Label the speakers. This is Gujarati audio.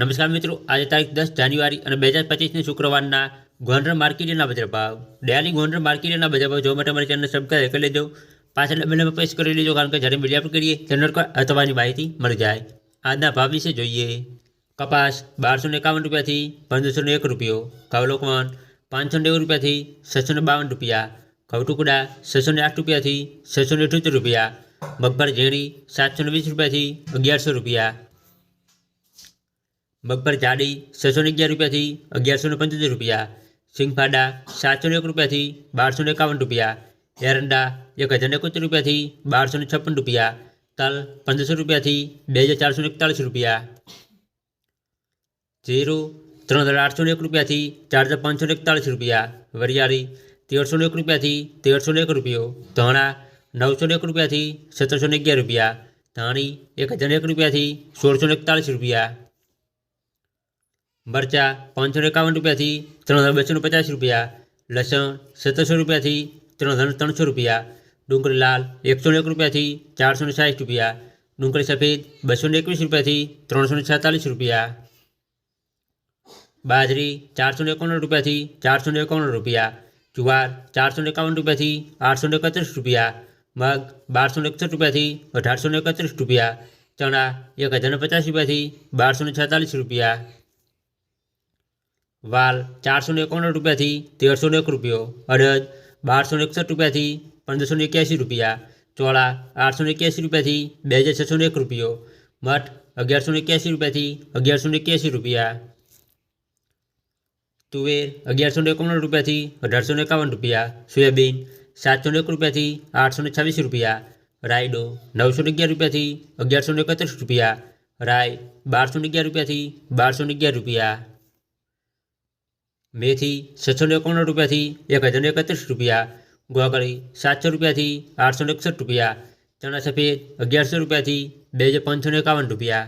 Speaker 1: નમસ્કાર મિત્રો, આજે તારીખ દસ જાન્યુઆરી અને બે હજાર પચીસની શુક્રવારના ગોંડર માર્કેટના બજાર ભાવ. ડેલી ગોંડર માર્કેટના બજાર ભાવ જોવા માટે અમારી ચેનલ સબસ્ક્રાઈબ કરી લેજો. પાછળ બેલ પ્રેસ કરી લેજો, કારણ કે જ્યારે મીડિયા પર કરીએ ચેનલ પર અથવાની માહિતી મળી જાય. આજના ભાવ વિશે જોઈએ. કપાસ બારસો એકાવન રૂપિયાથી પંદરસો એક રૂપિયો. કવલોકવન પાંચસો નેવું રૂપિયાથી છસો બાવન રૂપિયા. ઘઉટુકડા છસો આઠ રૂપિયાથી છસો અઠ્યોતેર રૂપિયા. મગફળ ઝીણી સાતસો વીસ રૂપિયાથી અગિયારસો રૂપિયા. મગફળ જાડી છસો ને અગિયાર રૂપિયાથી અગિયારસો ને પંચોતેર રૂપિયા સિંગફાડા સાતસો ને એક રૂપિયાથી બારસો ને એકાવન રૂપિયા એરંડા એક હજાર ને એકોતેર રૂપિયાથી બારસો ને છપ્પન રૂપિયા તલ પંદરસો રૂપિયાથી બે હજાર ચારસો ને એકતાળીસ રૂપિયા જીરું ત્રણ હજાર આઠસો ને એક રૂપિયાથી ચાર હજાર પાંચસો ને એકતાળીસ રૂપિયા વરિયાળી તેરસો ને એક રૂપિયાથી તેરસો ને એક રૂપિયો ધાણા નવસો ને એક રૂપિયાથી સત્તરસો ને અગિયાર રૂપિયા ધાણી એક હજાર ને એક રૂપિયાથી સોળસો ને એકતાળીસ રૂપિયા મરચા પાંચસો ને એકાવન રૂપિયાથી ત્રણ હજાર બસો ને પચાસ રૂપિયા લસણ સત્તરસો રૂપિયાથી ત્રણ હજાર ત્રણસો રૂપિયા ડુંગળી લાલ એકસો ને એક રૂપિયાથી ચારસો ને સાઠ રૂપિયા ડુંગળી સફેદ બસો ને એકવીસ રૂપિયાથી ત્રણસો ને છેતાલીસ રૂપિયા બાજરી ચારસો ને એકાવન રૂપિયાથી ચારસો ને એકાવન રૂપિયા જુવાર ચારસો ને એકાવન રૂપિયાથી આઠસો ને એકત્રીસ રૂપિયા મગ બારસો ને એકસઠ રૂપિયાથી અઢારસો ને એકત્રીસ રૂપિયા ચણા એક હજાર ને પચાસ રૂપિયાથી બારસો ને છેતાલીસ રૂપિયા વાલ ચારસો ને એકાવન રૂપિયાથી તેરસો એક રૂપિયો, અડદ બારસો ને એકસઠ રૂપિયાથી પંદરસો ને એક્યાસી રૂપિયા, ચોળા આઠસો ને એક્યાસી રૂપિયાથી બે હજાર છસો એક રૂપિયો, મઠ અગિયારસો ને એક્યાસી રૂપિયાથી અગિયારસો ને એક્યાસી રૂપિયા. તુવેર અગિયારસો ને એકાવન રૂપિયાથી અઢારસો ને એકાવન રૂપિયા, સોયાબીન સાતસો ને એક રૂપિયાથી આઠસો ને છવ્વીસ રૂપિયા, રાયડો નવસો ને અગિયાર રૂપિયાથી અગિયારસો ને એકત્રીસ રૂપિયા, રાય બારસો ને અગિયાર રૂપિયાથી બારસો ને અગિયાર રૂપિયા. મેથી છસો એકાવન રૂપિયાથી એક હજાર એકત્રીસ રૂપિયા ગોગળી સાતસો રૂપિયાથી આઠસો એકસઠ રૂપિયા, ચણા સફેદ અગિયારસો રૂપિયાથી બે હજાર પાંચસો એકાવન રૂપિયા